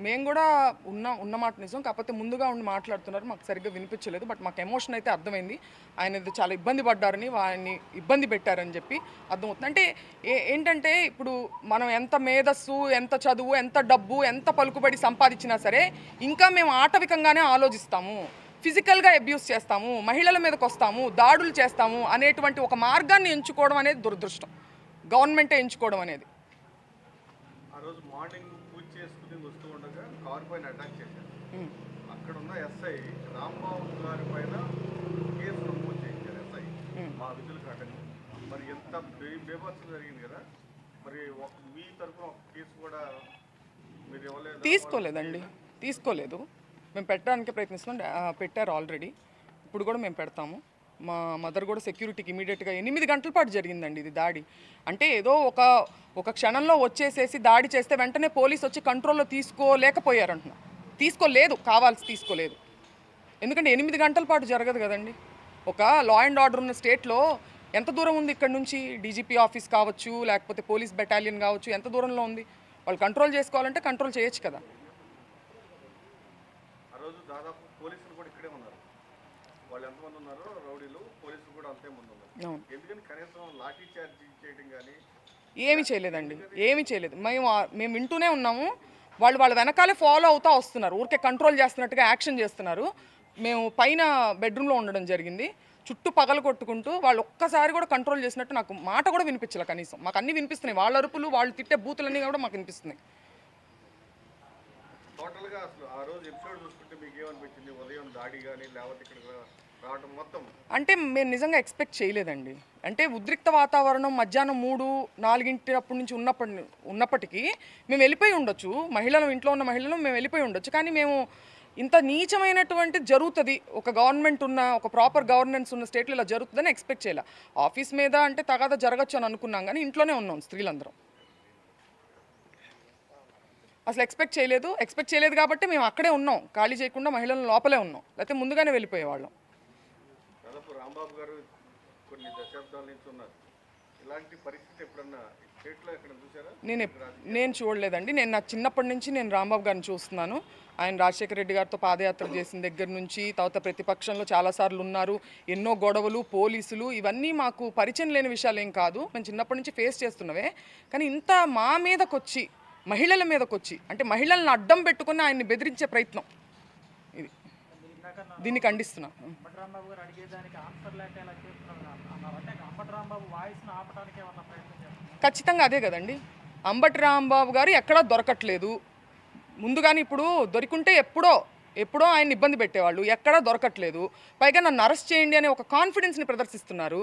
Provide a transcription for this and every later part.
మేము కూడా ఉన్న ఉన్న మాట నిజం. కాకపోతే ముందుగా ఉండి మాట్లాడుతున్నారు. మాకు సరిగ్గా వినిపించలేదు. బట్ మాకు ఎమోషన్ అయితే అర్థమైంది. ఆయన చాలా ఇబ్బంది పడ్డారని వారిని ఇబ్బంది పెట్టారని చెప్పి అర్థమవుతుంది. అంటే ఏ- ఏంటంటే ఇప్పుడు మనం ఎంత మేధస్సు ఎంత చదువు ఎంత డబ్బు ఎంత పలుకుబడి సంపాదించినా సరే ఇంకా మేము ఆటవికంగానే ఆలోచిస్తాము. ఫిజికల్గా అబ్యూస్ చేస్తాము. మహిళల మీదకి వస్తాము. దాడులు చేస్తాము అనేటువంటి ఒక మార్గాన్ని ఎంచుకోవడం అనేది దురదృష్టం. గవర్నమెంటే ఎంచుకోవడం అనేది. ఆ రోజు మార్నింగ్ చేసుకుని వస్తూ ఉండగా కార్ పైన అటాక్ చేశారు. అక్కడ ఉన్న ఎస్ఐ రాంబాబు గారి పైన కేసు నమోదు చేయించారు ఎస్ఐ. మా విధులు కాటని మరి ఎంత బే- బేభత్సం జరిగింది కదా? మరి మీ తరఫున ఒక కేసు కూడా మీరు ఇవ్వలేదు? తీసుకోలేదండి. తీసుకోలేదు. మేము పెట్టడానికి ప్రయత్నిస్తున్నాం. పెట్టారు ఆల్రెడీ. ఇప్పుడు కూడా మేము పెడతాము. మా మదర్ కూడా సెక్యూరిటీకి ఇమీడియట్గా ఎనిమిది గంటల పాటు జరిగిందండి ఇది దాడి. అంటే ఏదో ఒక ఒక క్షణంలో వచ్చేసేసి దాడి చేస్తే వెంటనే పోలీస్ వచ్చి కంట్రోల్లో తీసుకోలేకపోయారు అంటున్నా తీసుకోలేదు కావాల్సి తీసుకోలేదు. ఎందుకంటే ఎనిమిది గంటల పాటు జరగదు కదండి. ఒక లా అండ్ ఆర్డర్ ఉన్న స్టేట్లో ఎంత దూరం ఉంది ఇక్కడ నుంచి? డీజీపీ ఆఫీస్ కావచ్చు లేకపోతే పోలీస్ బెటాలియన్ కావచ్చు ఎంత దూరంలో ఉంది? వాళ్ళు కంట్రోల్ చేసుకోవాలంటే కంట్రోల్ చేయొచ్చు కదా. దాదాపు పోలీసులు కూడా ఇక్కడే ఉన్నారు. వాళ్ళు ఎంత ఏమీ చేయలేదండి. ఏమీ చేయలేదు. మేము మేము వింటూనే ఉన్నాము. వాళ్ళు వాళ్ళ వెనకాలే ఫాలో అవుతా వస్తున్నారు. ఊరికే కంట్రోల్ చేస్తున్నట్టుగా యాక్షన్ చేస్తున్నారు. మేము పైన బెడ్రూమ్లో ఉండడం జరిగింది. చుట్టూ పగలు కొట్టుకుంటూ వాళ్ళు ఒక్కసారి కూడా కంట్రోల్ చేసినట్టు నాకు మాట కూడా వినిపించలే కనీసం. మాకు అన్నీ వినిపిస్తున్నాయి. వాళ్ళ అరుపులు వాళ్ళు తిట్టే బూతులన్నీ కూడా మాకు వినిపిస్తున్నాయి. టోటల్గా అసలు ఆ రోజు ఎపిసోడ్ చూసుకుంటే మీకు ఏమనిపించింది? ఉదయం దాడి కానీ లేకపోతే ఇక్కడ అంటే మేము నిజంగా ఎక్స్పెక్ట్ చేయలేదండి. అంటే ఉద్రిక్త వాతావరణం మధ్యాహ్నం మూడు నాలుగింటి అప్పటి నుంచి ఉన్నప్పటి ఉన్నప్పటికీ మేము వెళ్ళిపోయి ఉండొచ్చు. మహిళలు ఇంట్లో ఉన్న మహిళలు మేము వెళ్ళిపోయి ఉండొచ్చు. కానీ మేము ఇంత నీచమైనటువంటి జరుగుతుంది. ఒక గవర్నమెంట్ ఉన్న ఒక ప్రాపర్ గవర్నెన్స్ ఉన్న స్టేట్లో ఇలా జరుగుతుందని ఎక్స్పెక్ట్ చేయాలి. ఆఫీస్ మీద అంటే తగాద జరగచ్చు అని అనుకున్నాం కానీ ఇంట్లోనే ఉన్నాం స్త్రీలందరం. అసలు ఎక్స్పెక్ట్ చేయలేదు. ఎక్స్పెక్ట్ చేయలేదు కాబట్టి మేము అక్కడే ఉన్నాం. ఖాళీ చేయకుండా మహిళలను లోపలే ఉన్నాం. లేకపోతే ముందుగానే వెళ్ళిపోయేవాళ్ళం. రాంబాబు గారు కొన్ని దశాబ్దాల నుంచి ఉన్నారు. ఇలాంటి పరిస్థితి ఎప్పుడన్నా స్టేట్లో ఎక్కడ చూసారా? నేను నేను చూడలేదండి. నేను నా చిన్నప్పటి నుంచి నేను రాంబాబు గారిని చూస్తున్నాను. ఆయన రాజశేఖర రెడ్డి గారితో పాదయాత్ర చేసిన దగ్గర నుంచి తర్వాత ప్రతిపక్షంలో చాలాసార్లు ఉన్నారు. ఎన్నో గొడవలు పోలీసులు ఇవన్నీ మాకు పరిచయం లేని విషయాలు ఏం కాదు. మేము చిన్నప్పటి నుంచి ఫేస్ చేస్తున్నవే. కానీ ఇంత మా మీదకొచ్చి మహిళల మీదకొచ్చి అంటే మహిళలను అడ్డం పెట్టుకుని ఆయన్ని బెదిరించే ప్రయత్నం. దీన్ని ఖండిస్తున్నా. ఖచ్చితంగా అదే కదండి. అంబటి రాంబాబు గారు ఎక్కడా దొరకట్లేదు. ముందుగానే ఇప్పుడు దొరికుంటే ఎప్పుడో ఎప్పుడో ఆయన ఇబ్బంది పెట్టేవాళ్ళు. ఎక్కడా దొరకట్లేదు. పైగా నన్ను అరెస్ట్ చేయండి అనే ఒక కాన్ఫిడెన్స్ని ప్రదర్శిస్తున్నారు.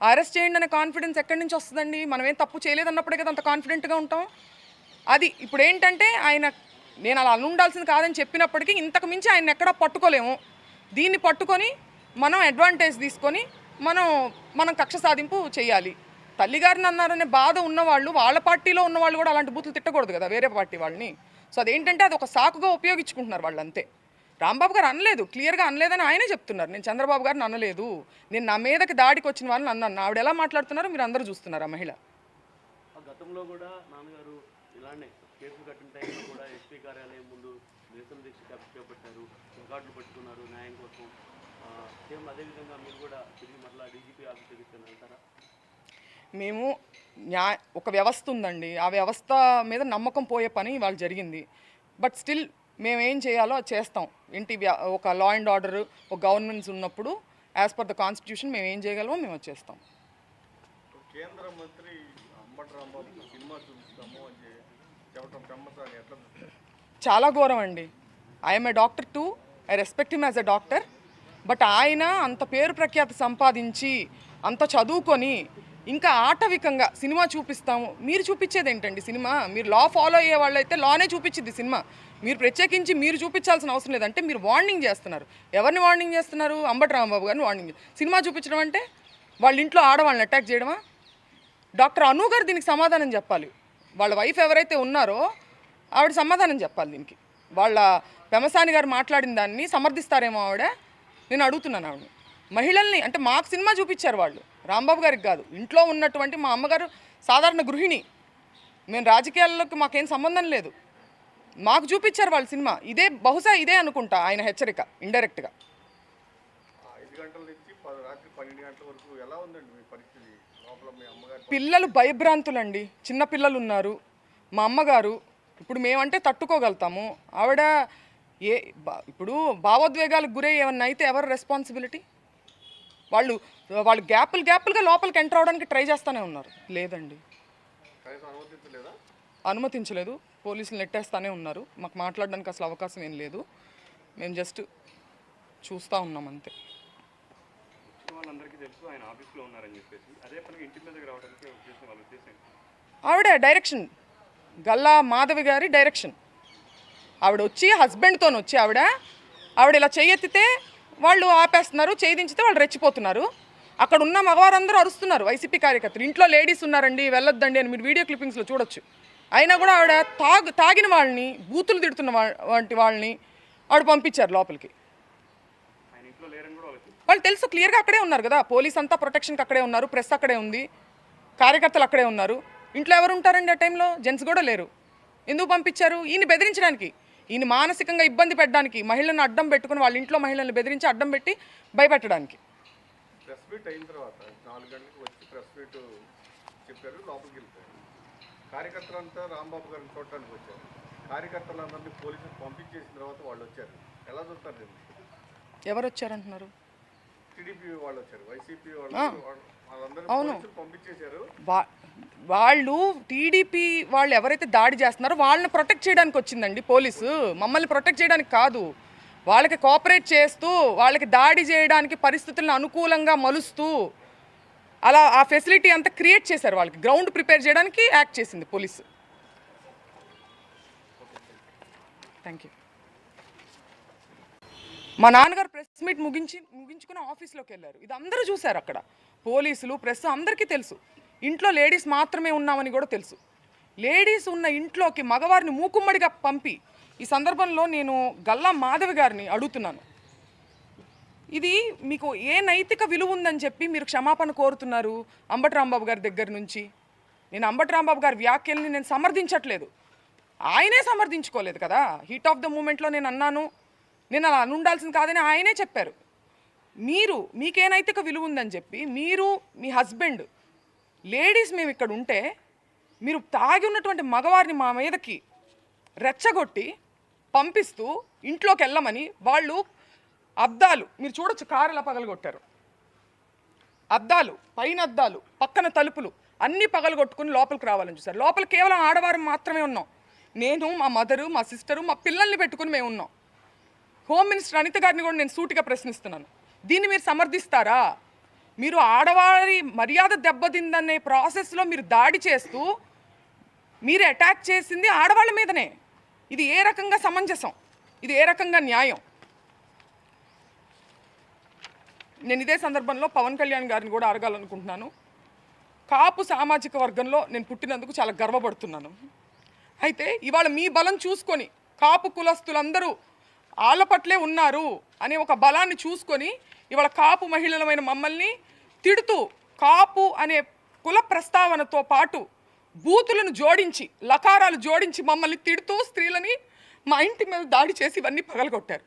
అరెస్ట్ చేయండి అనే కాన్ఫిడెన్స్ ఎక్కడి నుంచి వస్తుందండి? మనం ఏం తప్పు చేయలేదన్నప్పుడే కదా అంత కాన్ఫిడెంట్గా ఉంటాం. అది ఇప్పుడు ఏంటంటే ఆయన నేను అలా ఉండాల్సింది కాదని చెప్పినప్పటికీ ఇంతకు మించి ఆయన ఎక్కడా పట్టుకోలేము. దీన్ని పట్టుకొని మనం అడ్వాంటేజ్ తీసుకొని మనం మనం కక్ష సాధింపు చేయాలి. తల్లిగారిని అన్నారనే బాధ ఉన్నవాళ్ళు వాళ్ళ పార్టీలో ఉన్నవాళ్ళు కూడా అలాంటి బూతులు తిట్టకూడదు కదా వేరే పార్టీ వాళ్ళని. సో అదేంటంటే అది ఒక సాకుగా ఉపయోగించుకుంటున్నారు వాళ్ళు అంతే రాంబాబు గారు అనలేదు క్లియర్గా అనలేదని ఆయనే చెప్తున్నారు. నేను చంద్రబాబు గారిని అనలేదు. నేను నా మీదకి దాడికి వచ్చిన వాళ్ళని అన్నాను. ఆవిడ ఎలా మాట్లాడుతున్నారో మీరు అందరూ చూస్తున్నారు ఆ మహిళ? గతంలో కూడా నాన్నగారు ఇలానే కేసులు కట్టిన టైంలో కూడా ఎస్పీ కార్యాలయం ముందు నిరసన దీక్ష చేప- చేపట్టారు రికార్డులు పట్టుకున్నారు న్యాయం కోసం. సేమ్ అదేవిధంగా మీరు కూడా తిరిగి మరలా డీజీపీ ఆఫీస్ తీసుకొని వెళ్తారా? మేము న్యా ఒక వ్యవస్థ ఉందండి. ఆ వ్యవస్థ మీద నమ్మకం పోయే పని ఇవాళ జరిగింది. బట్ స్టిల్ మేము ఏం చేయాలో అది చేస్తాం. ఏంటి వ్య- ఒక లా అండ్ ఆర్డర్ ఒక గవర్నమెంట్స్ ఉన్నప్పుడు యాజ్ పర్ ద కాన్స్టిట్యూషన్ మేము ఏం చేయగలమో మేము అది చేస్తాం. కేంద్ర మంత్రి అంబటి రాంబాబు సినిమా చూపిస్తాము అని చెప్పడం ఎట్లా చాలా ఘోరం అండి. I'm a doctor too I respect him as a doctor but ఆయన అంత పేరు ప్రఖ్యాతి సంపాదించి అంత చదువుకొని ఇంకా ఆటవికంగా సినిమా చూపిస్తాము. మీరు చూపించేది ఏంటండి సినిమా? మీరు లా ఫాలో అయ్యే వాళ్ళైతే లానే చూపించింది సినిమా. మీరు ప్రత్యేకించి మీరు చూపించాల్సిన అవసరం లేదంటే మీరు వార్నింగ్ చేస్తున్నారు. ఎవరిని వార్నింగ్ చేస్తున్నారు? అంబటి రాంబాబు గారిని వార్నింగ్ సినిమా చూపించడం అంటే వాళ్ళ ఇంట్లో ఆడవాళ్ళని అటాక్ చేయడమా? డాక్టర్ అను గారు దీనికి సమాధానం చెప్పాలి. వాళ్ళ వైఫ్ ఎవరైతే ఉన్నారో ఆవిడ సమాధానం చెప్పాలి దీనికి. వాళ్ళ పెమసాని గారు మాట్లాడిన దాన్ని సమర్థిస్తారేమో ఆవిడ? నేను అడుగుతున్నాను ఆవిడ మహిళల్ని అంటే మాకు సినిమా చూపించారు వాళ్ళు. రాంబాబు గారికి కాదు. ఇంట్లో ఉన్నటువంటి మా అమ్మగారు సాధారణ గృహిణి. మేము రాజకీయాల్లోకి మాకేం సంబంధం లేదు. మాకు చూపించారు వాళ్ళ సినిమా. ఇదే బహుశా ఇదే అనుకుంటా ఆయన హెచ్చరిక ఇండైరెక్ట్గా ఐదు గంటల నుంచి రాత్రి పన్నెండు గంటల వరకు ఎలా ఉందండి మీ పరిస్థితి? పిల్లలు భయభ్రాంతులండి. చిన్న పిల్లలు ఉన్నారు మా అమ్మగారు ఇప్పుడు మేమంటే తట్టుకోగలుగుతాము. ఆవిడ ఏ ఇప్పుడు భావోద్వేగాలకు గురై ఏమన్నా అయితే ఎవరు రెస్పాన్సిబిలిటీ వాళ్ళు వాళ్ళు గ్యాపులు గ్యాపులుగా లోపలికి ఎంటర్ అవడానికి ట్రై చేస్తూనే ఉన్నారు. లేదండి. అనుమతించలేదు. పోలీసులు నెట్టేస్తానే ఉన్నారు. మాకు మాట్లాడడానికి అసలు అవకాశం ఏం లేదు. మేము జస్ట్ చూస్తూ ఉన్నాం అంతే. వాళ్ళందరికీ తెలుసు ఆయన ఆఫీస్లో ఉన్నారని చెప్పేసి. అదే ఇంటి మీదకి రావడానికి ఉద్దేశం ఉద్దేశం ఆవిడ డైరెక్షన్ గల్లా మాధవి గారి డైరెక్షన్ ఆవిడ వచ్చి హస్బెండ్తో వచ్చి ఆవిడ ఆవిడ ఇలా చేయెత్తితే వాళ్ళు ఆపేస్తున్నారు చేయించితే వాళ్ళు రెచ్చిపోతున్నారు. అక్కడ ఉన్న మగవారందరూ అరుస్తున్నారు వైసీపీ కార్యకర్తలు. ఇంట్లో లేడీస్ ఉన్నారండి వెళ్ళొద్దండి అని మీరు వీడియో క్లిప్పింగ్స్లో చూడొచ్చు. అయినా కూడా ఆవిడ తాగు తాగిన వాళ్ళని బూతులు తిడుతున్న వంటి వాళ్ళని ఆవిడ పంపించారు లోపలికి ఆయన ఇంట్లో లేరని కూడా వాళ్ళకి వాళ్ళు తెలుసు క్లియర్గా అక్కడే ఉన్నారు కదా. పోలీస్ అంతా ప్రొటెక్షన్కి అక్కడే ఉన్నారు ప్రెస్ అక్కడే ఉంది కార్యకర్తలు అక్కడే ఉన్నారు. ఇంట్లో ఎవరు ఉంటారండి ఆ టైంలో జెంట్స్ కూడా లేరు. ఎందుకు పంపించారు? ఈయన బెదిరించడానికి. ఈయన మానసికంగా ఇబ్బంది పెట్టడానికి మహిళలను అడ్డం పెట్టుకుని వాళ్ళ ఇంట్లో మహిళలను బెదిరించి అడ్డం పెట్టి భయపెట్టడానికి. ప్రెస్ మీట్ అయిన తర్వాత నాలుగు గంటలకు వచ్చి ప్రెస్ మీట్ చెప్పారు లోపలికి వెళ్ళిపోయారు. కార్యకర్తలంతా రాంబాబు గారిని చూడటానికి వచ్చారు. కార్యకర్తలందరినీ పోలీసులు పంపించేసిన తర్వాత వాళ్ళు వచ్చారు. ఎలా చూస్తారు ఎవరు వచ్చారంటున్నారు? అవును. వాళ్ళు టీడీపీ వాళ్ళు ఎవరైతే దాడి చేస్తున్నారో వాళ్ళని ప్రొటెక్ట్ చేయడానికి వచ్చిందండి పోలీసు. మమ్మల్ని ప్రొటెక్ట్ చేయడానికి కాదు. వాళ్ళకి కోఆపరేట్ చేస్తూ వాళ్ళకి దాడి చేయడానికి పరిస్థితులను అనుకూలంగా మలుస్తూ అలా ఆ ఫెసిలిటీ అంతా క్రియేట్ చేశారు వాళ్ళకి. గ్రౌండ్ ప్రిపేర్ చేయడానికి యాక్ట్ చేసింది పోలీసు. థ్యాంక్ యూ మా నాన్నగారు ప్రెస్ మీట్ ముగించి ముగించుకుని ఆఫీస్లోకి వెళ్ళారు. ఇది అందరూ చూశారు అక్కడ. పోలీసులు ప్రెస్ అందరికీ తెలుసు. ఇంట్లో లేడీస్ మాత్రమే ఉన్నామని కూడా తెలుసు. లేడీస్ ఉన్న ఇంట్లోకి మగవారిని మూకుమ్మడిగా పంపి ఈ సందర్భంలో నేను గల్లా మాధవి గారిని అడుగుతున్నాను. ఇది మీకు ఏ నైతిక విలువ ఉందని చెప్పి మీరు క్షమాపణ కోరుతున్నారు అంబటి రాంబాబు గారి దగ్గర నుంచి? నేను అంబటి రాంబాబు గారి వ్యాఖ్యల్ని నేను సమర్థించట్లేదు. ఆయనే సమర్థించుకోలేదు కదా? హీట్ ఆఫ్ ద మూమెంట్లో నేను అన్నాను. నేను అలా ఉండాల్సింది కాదని ఆయనే చెప్పారు. మీరు మీకేనైతే విలువ ఉందని చెప్పి మీరు మీ హస్బెండ్ లేడీస్ మేము ఇక్కడ ఉంటే మీరు తాగి ఉన్నటువంటి మగవారిని మా మీదకి రెచ్చగొట్టి పంపిస్తూ ఇంట్లోకి వెళ్ళమని వాళ్ళు అద్దాలు మీరు చూడొచ్చు కారు పగలగొట్టారు. అద్దాలు పైన అద్దాలు పక్కన తలుపులు అన్నీ పగలగొట్టుకుని లోపలికి రావాలని చూసారు లోపల కేవలం ఆడవారు మాత్రమే ఉన్నాం. నేను మా మదరు మా సిస్టరు మా పిల్లల్ని పెట్టుకుని మేము ఉన్నాం. హోమ్ మినిస్టర్ అనిత గారిని కూడా నేను సూటిగా ప్రశ్నిస్తున్నాను. దీన్ని మీరు సమర్థిస్తారా? మీరు ఆడవారి మర్యాద దెబ్బతిందనే ప్రాసెస్లో మీరు దాడి చేస్తూ మీరు అటాక్ చేసింది ఆడవాళ్ళ మీదనే. ఇది ఏ రకంగా సమంజసం? ఇది ఏ రకంగా న్యాయం? నేను ఇదే సందర్భంలో పవన్ కళ్యాణ్ గారిని కూడా అడగాలనుకుంటున్నాను. కాపు సామాజిక వర్గంలో నేను పుట్టినందుకు చాలా గర్వపడుతున్నాను. అయితే ఇవాళ మీ బలం చూసుకొని కాపు కులస్తులందరూ ఆళ్ళ పట్లే ఉన్నారు అనే ఒక బలాన్ని చూసుకొని ఇవాళ కాపు మహిళలమైన మమ్మల్ని తిడుతూ కాపు అనే కుల ప్రస్తావనతో పాటు బూతులను జోడించి లకారాలు జోడించి మమ్మల్ని తిడుతూ స్త్రీలని మా ఇంటి మీద దాడి చేసి ఇవన్నీ పగలగొట్టారు.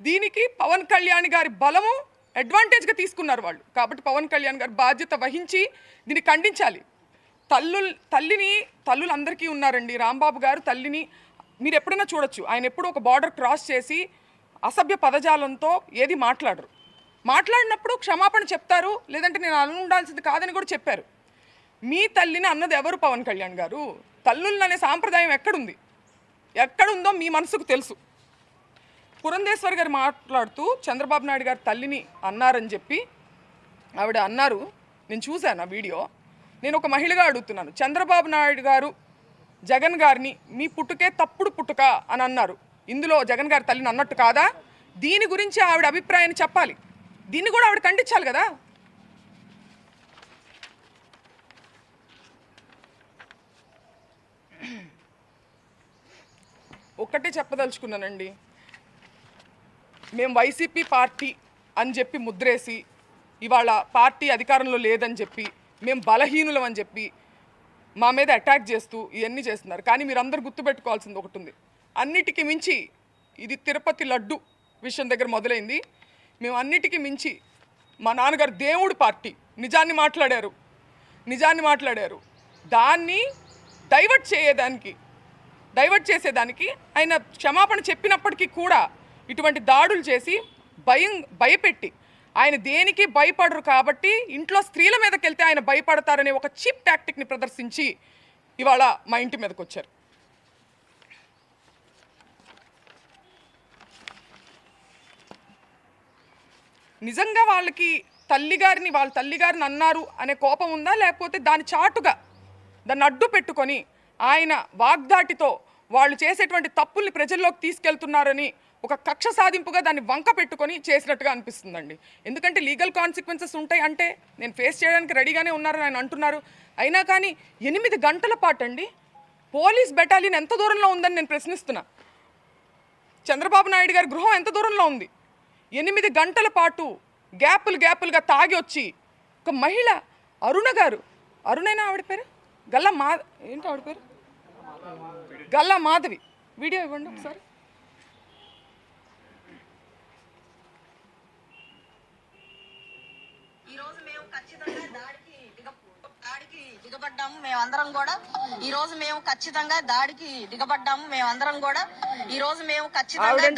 దీనికి పవన్ కళ్యాణ్ గారి బలము అడ్వాంటేజ్గా తీసుకున్నారు వాళ్ళు. కాబట్టి పవన్ కళ్యాణ్ గారు బాధ్యత వహించి దీన్ని ఖండించాలి. తల్లు తల్లిని తల్లులందరికీ ఉన్నారండి రాంబాబు గారు. తల్లిని మీరు ఎప్పుడైనా చూడొచ్చు. ఆయన ఎప్పుడు ఒక బార్డర్ క్రాస్ చేసి అసభ్య పదజాలంతో ఏది మాట్లాడరు. మాట్లాడినప్పుడు క్షమాపణ చెప్తారు లేదంటే నేను అలా ఉండాల్సింది కాదని కూడా చెప్పారు. మీ తల్లిని అన్నది ఎవరు? పవన్ కళ్యాణ్ గారు. తల్లుళ్ళు అనే సాంప్రదాయం ఎక్కడుంది? ఎక్కడుందో మీ మనసుకు తెలుసు. పురంధేశ్వర్ గారు మాట్లాడుతూ చంద్రబాబు నాయుడు గారి తల్లిని అన్నారని చెప్పి ఆవిడ అన్నారు. నేను చూశాను ఆ వీడియో. నేను ఒక మహిళగా అడుగుతున్నాను. చంద్రబాబు నాయుడు గారు జగన్ గారిని మీ పుట్టుకే తప్పుడు పుట్టుక అని అన్నారు. ఇందులో జగన్ గారి తల్లిని అన్నట్టు కాదా? దీని గురించి ఆవిడ అభిప్రాయాన్ని చెప్పాలి. దీన్ని కూడా ఆవిడ ఖండించాలి కదా? ఒక్కటే చెప్పదలుచుకున్నానండి. మేము వైసీపీ పార్టీ అని చెప్పి ముద్రేసి ఇవాళ పార్టీ అధికారంలో లేదని చెప్పి మేము బలహీనులం అని చెప్పి మా మీద అటాక్ చేస్తూ ఇవన్నీ చేస్తున్నారు. కానీ మీరు అందరు గుర్తుపెట్టుకోవాల్సింది ఒకటి ఉంది అన్నిటికీ మించి ఇది తిరుపతి లడ్డు విషయం దగ్గర మొదలైంది. మేము అన్నిటికీ మించి మా నాన్నగారు దేవుడు పార్టీ. నిజాన్ని మాట్లాడారు. నిజాన్ని మాట్లాడారు. దాన్ని డైవర్ట్ చేయడానికి డైవర్ట్ చేసేదానికి ఆయన క్షమాపణ చెప్పినప్పటికీ కూడా ఇటువంటి దాడులు చేసి భయం భయపెట్టి ఆయన దేనికి భయపడరు కాబట్టి ఇంట్లో స్త్రీల మీదకి వెళ్తే ఆయన భయపడతారనే ఒక చీప్ టాక్టిక్ని ప్రదర్శించి ఇవాళ మా ఇంటి మీదకి వచ్చారు నిజంగా వాళ్ళకి తల్లిగారిని వాళ్ళ తల్లిగారిని అన్నారు అనే కోపం ఉందా? లేకపోతే దాని చాటుగా దాన్ని అడ్డు పెట్టుకొని ఆయన వాగ్దాటితో వాళ్ళు చేసేటువంటి తప్పుల్ని ప్రజల్లోకి తీసుకెళ్తున్నారని ఒక కక్ష సాధింపుగా దాన్ని వంక పెట్టుకొని చేసినట్టుగా అనిపిస్తుందండి. ఎందుకంటే లీగల్ కాన్సిక్వెన్సెస్ ఉంటాయి అంటే నేను ఫేస్ చేయడానికి రెడీగానే ఉన్నారని ఆయన అంటున్నారు. అయినా కానీ ఎనిమిది గంటల పాటు అండి పోలీస్ బెటాలియన్ ఎంత దూరంలో ఉందని నేను ప్రశ్నిస్తున్నా. చంద్రబాబు నాయుడు గారి గృహం ఎంత దూరంలో ఉంది? ఎనిమిది గంటల పాటు గ్యాపులు గ్యాపులుగా తాగి వచ్చి ఒక మహిళ అరుణ గారు అరుణైనా ఆవిడ పేరు? గల్లా మా ఏంటి ఆవిడ పేరు? గల్లా మాధవి. వీడియో ఇవ్వండి ఒకసారి ఈ రోజు మేము ఖచ్చితంగా దాడికి దిగ దాడికి దిగబడ్డాము మేమందరం కూడా. ఈ రోజు మేము ఖచ్చితంగా దాడికి దిగబడ్డాము మేమందరం కూడా. ఈ రోజు మేము ఖచ్చితంగా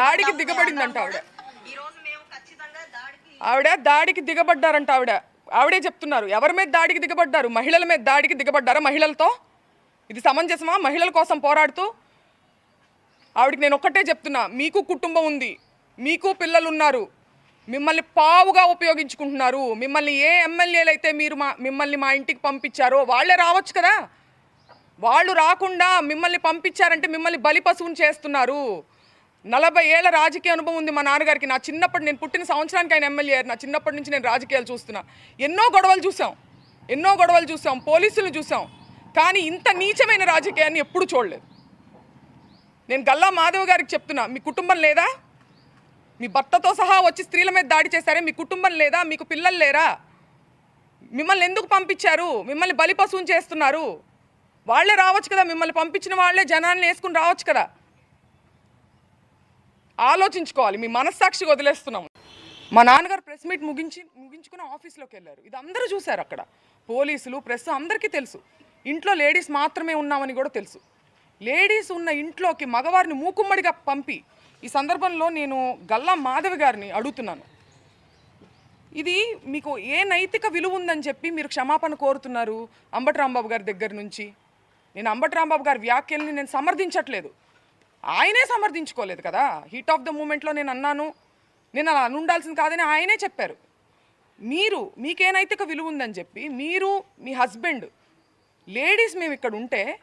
దాడికి దిగబడిందంట ఆవిడ మేమందరం కూడా. ఈ రోజు మేము ఖచ్చితంగా దాడికి ఆవిడ దాడికి దిగబడ్డారంట ఆవిడ. ఆవిడే చెప్తున్నారు ఎవరి మీద దాడికి దిగబడ్డారు? మహిళల మీద దాడికి దిగబడ్డారా మహిళలతో? ఇది సమంజసమా? మహిళల కోసం పోరాడుతూ? ఆవిడకి నేను ఒక్కటే చెప్తున్నా మీకు కుటుంబం ఉంది మీకు పిల్లలు ఉన్నారు మిమ్మల్ని పావుగా ఉపయోగించుకుంటున్నారు. మిమ్మల్ని ఏ ఎమ్మెల్యేలు అయితే మీరు మా మిమ్మల్ని మా ఇంటికి పంపించారో వాళ్ళే రావచ్చు కదా? వాళ్ళు రాకుండా మిమ్మల్ని పంపించారంటే మిమ్మల్ని బలిపశువుని చేస్తున్నారు. నలభై ఏళ్ళ రాజకీయ అనుభవం ఉంది మా నాన్నగారికి. నా చిన్నప్పటి నేను పుట్టిన సంవత్సరానికి ఆయన ఎమ్మెల్యే నా చిన్నప్పటి నుంచి నేను రాజకీయాలు చూస్తున్నా. ఎన్నో గొడవలు చూసాం ఎన్నో గొడవలు చూసాం పోలీసులు చూసాం కానీ ఇంత నీచమైన రాజకీయాన్ని ఎప్పుడు చూడలేదు. నేను గల్లా మాధవ్ గారికి చెప్తున్నా మీ కుటుంబం లేదా? మీ భర్తతో సహా వచ్చి స్త్రీల మీద దాడి చేశారే? మీ కుటుంబం లేదా? మీకు పిల్లలు లేరా? మిమ్మల్ని ఎందుకు పంపించారు? మిమ్మల్ని బలి పశువుని చేస్తున్నారు. వాళ్ళే రావచ్చు కదా మిమ్మల్ని పంపించిన వాళ్ళే జనాన్ని వేసుకుని రావచ్చు కదా. ఆలోచించుకోవాలి మీ మనస్సాక్షి వదిలేస్తున్నాము. మా నాన్నగారు ప్రెస్ మీట్ ముగించి ముగించుకుని ఆఫీస్లోకి వెళ్ళారు. ఇది అందరూ చూశారు అక్కడ. పోలీసులు ప్రెస్ అందరికీ తెలుసు. ఇంట్లో లేడీస్ మాత్రమే ఉన్నామని కూడా తెలుసు. లేడీస్ ఉన్న ఇంట్లోకి మగవారిని మూకుమ్మడిగా పంపి ఈ సందర్భంలో నేను గల్లా మాధవి గారిని అడుగుతున్నాను. ఇది మీకు ఏ నైతిక విలువ ఉందని చెప్పి మీరు క్షమాపణ కోరుతున్నారు అంబటి రాంబాబు గారి దగ్గర నుంచి? నేను అంబటి రాంబాబు గారి వ్యాఖ్యల్ని నేను సమర్థించట్లేదు. ఆయనే సమర్థించుకోలేదు కదా? హీట్ ఆఫ్ ద మూమెంట్లో నేను అన్నాను. నేను అలా ఉండాల్సింది కాదని ఆయనే చెప్పారు. మీరు మీకే నైతిక విలువ ఉందని చెప్పి మీరు మీ హస్బెండ్ లేడీస్ మేము ఇక్కడ ఉంటే